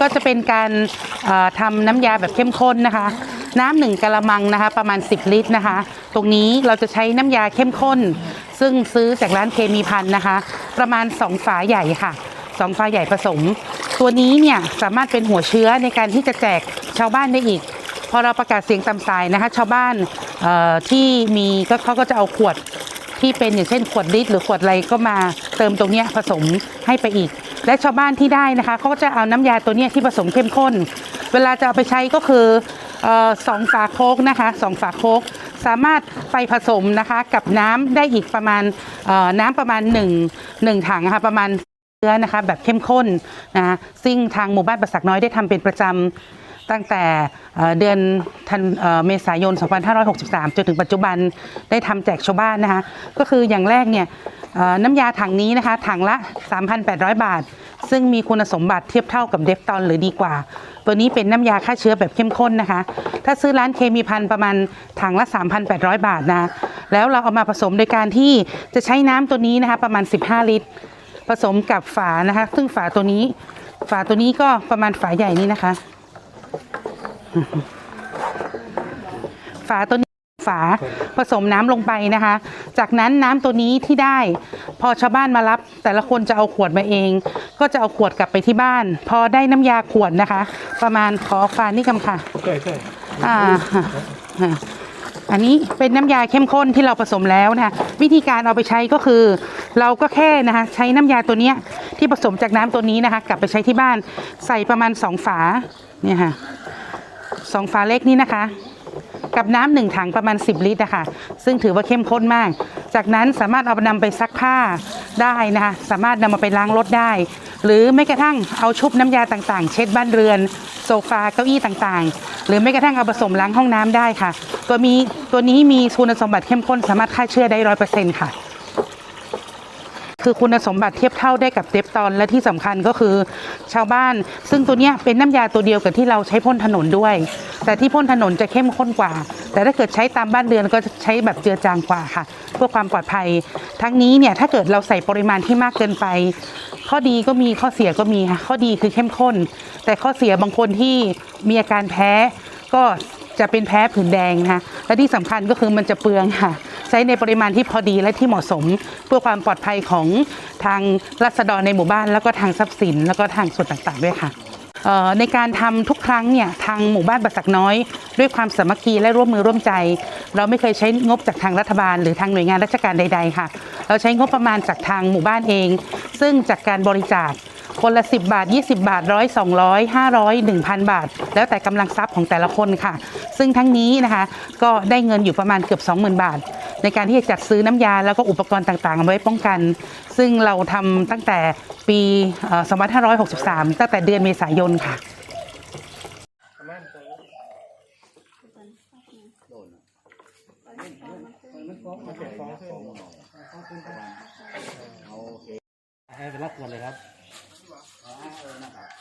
ก็จะเป็นการทำน้ำยาแบบเข้มข้นนะคะ น้ำหนึ่งกะละมังนะคะ ประมาณ 10 ลิตรนะคะ ตรงนี้เราจะใช้น้ำยาเข้มข้น ซึ่งซื้อจากร้านเคมีพันนะคะ ประมาณ 2 ฝาใหญ่ค่ะสองฝาใหญ่ผสม ตัวนี้เนี่ยสามารถเป็นหัวเชื้อในการที่จะแจกชาวบ้านได้อีก พอเราประกาศเสียงตามสายนะคะ ชาวบ้านที่มีก็เขาก็จะเอาขวด ที่เป็นอย่างเช่นขวดลิตรหรือขวดอะไรก็มาเติมตรงนี้ผสมให้ไปอีก และชาวบ้านที่ได้นะคะเขาก็จะเอาน้ำยาตัวนี้ที่ผสมเข้มข้น เวลาจะเอาไปใช้ก็คืออสองฝาโคกนะคะสองฝาโคกสามารถไปผสมนะคะกับน้ำได้อีกประมาณน้ำประมาณ1งหนึ่งถังนะคะประมาณเชื้อนะคะแบบเข้มข้นนะะซึ่งทางหมู่บ้านประสักน้อยได้ทำเป็นประจำ ตั้งแต่เดือนธันเมษายน 2563 จนถึงปัจจุบันได้ทำแจกชาวบ้านนะคะก็คืออย่างแรกเนี่ยน้ำยาถังนี้นะคะถังละ 3,800 บาท ซึ่งมีคุณสมบัติเทียบเท่ากับเดฟตอนหรือดีกว่า ตัวนี้เป็นน้ำยาฆ่าเชื้อแบบเข้มข้นนะคะ ถ้าซื้อร้านเคมีพันประมาณถังละ 3,800 บาทนะแล้วเราเอามาผสมโดยการที่จะใช้น้ำตัวนี้นะคะประมาณ 15 ลิตร ผสมกับฝานะคะ ซึ่งฝาตัวนี้ ฝาตัวนี้ก็ประมาณฝาใหญ่นี้นะคะ ฝาตัวนี้ฝาผสมน้ำลงไปนะคะ จากนั้นน้ำตัวนี้ที่ได้ พอชาวบ้านมารับ แต่ละคนจะเอาขวดมาเอง ก็จะเอาขวดกลับไปที่บ้าน พอได้น้ำยาขวดนะคะ ประมาณขอฝานี่กำค่ะใช่ใช่อ่าอ่าอันนี้เป็นน้ำยาเข้มข้นที่เราผสมแล้วนะคะวิธีการเอาไปใช้ก็คือ เราก็แค่นะคะใช้น้ำยาตัวเนี้ยที่ผสมจากน้ำตัวนี้นะคะ กลับไปใช้ที่บ้านใส่ประมาณสองฝาเนี่ยค่ะ สองฝาเล็กนี้นะคะ กับน้ำหนึ่งถังประมาณ 10 ลิตรนะคะซึ่งถือว่าเข้มข้นมาก จากนั้นสามารถเอานำไปซักผ้าได้นะคะสามารถนำมาไปล้างรถได้ หรือไม่กระทั่งเอาชุบน้ำยาต่างๆ เช็ดบ้านเรือน โซฟาเก้าอี้ต่างๆ หรือไม่กระทั่งเอาผสมล้างห้องน้ำได้ค่ะ ตัวมีตัวนี้มีคุณสมบัติเข้มข้นสามารถฆ่าเชื้อได้ร้อยเปอร์เซ็นต์ค่ะ คือคุณสมบัติเทียบเท่าได้กับเดฟตอนและที่สำคัญก็คือชาวบ้าน ซึ่งตัวเนี้ยเป็นน้ำยาตัวเดียวกับที่เราใช้พ่นถนนด้วย แต่ที่พ่นถนนจะเข้มข้นกว่า แต่ถ้าเกิดใช้ตามบ้านเรือนก็ใช้แบบเจือจางกว่าค่ะ เพื่อความปลอดภัย ทั้งนี้เนี่ยถ้าเกิดเราใส่ปริมาณที่มากเกินไป ข้อดีก็มีข้อเสียก็มีค่ะข้อดีคือเข้มข้น แต่ข้อเสียบางคนที่มีอาการแพ้ก็จะเป็นแพ้ผื่นแดงนะคะและที่สำคัญก็คือมันจะเปลืองค่ะ ช้ในปริมาณที่พอดีและที่เหมาะสม เพื่อความปลอดภัยของทางรัษฎรในหมู่บ้าน แล้วก็ทางทรัพย์สิน แล้วก็ทางส่วนต่างๆด้วยค่ะในการทำทุกครั้งเนี่ยทางหมู่บ้านบัสักน้อย ด้วยความสามัคคีและร่วมมือร่วมใจ เราไม่เคยใช้งบจากทางรัฐบาล หรือทางหน่วยงานราชการใด ๆ ค่ะ เราใช้งบประมาณจากทางหมู่บ้านเอง ซึ่งจากการบริจาค คนละ 10 บาท 20 บาทร้อย200 500 1,000บาท แล้วแต่กำลังทรัพย์ของแต่ละคนค่ะ ซึ่งทั้งนี้นะคะก็ได้เงินอยู่ประมาณเกือบ 20,000 บาท ในการที่จะจัดซื้อน้ำยาแล้วก็อุปกรณ์ต่างๆ ไว้ป้องกัน ซึ่งเราทำตั้งแต่ปีเอ่อ2563 ตั้งแต่เดือนเมษายนค่ะให้เป็นรับควรเลยครับ 我爱吃那啥